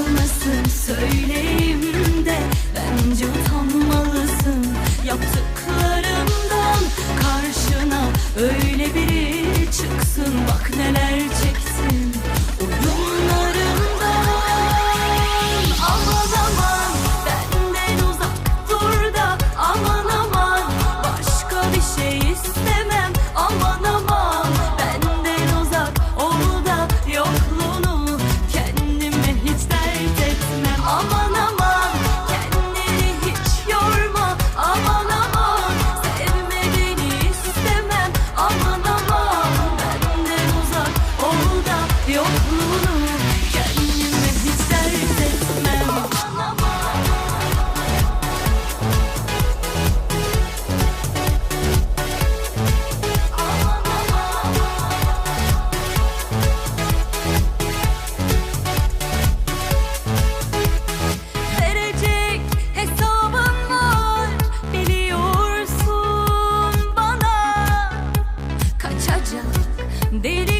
kalmasın Söyleyeyim de bence utanmalısın. Yaptık olacak deli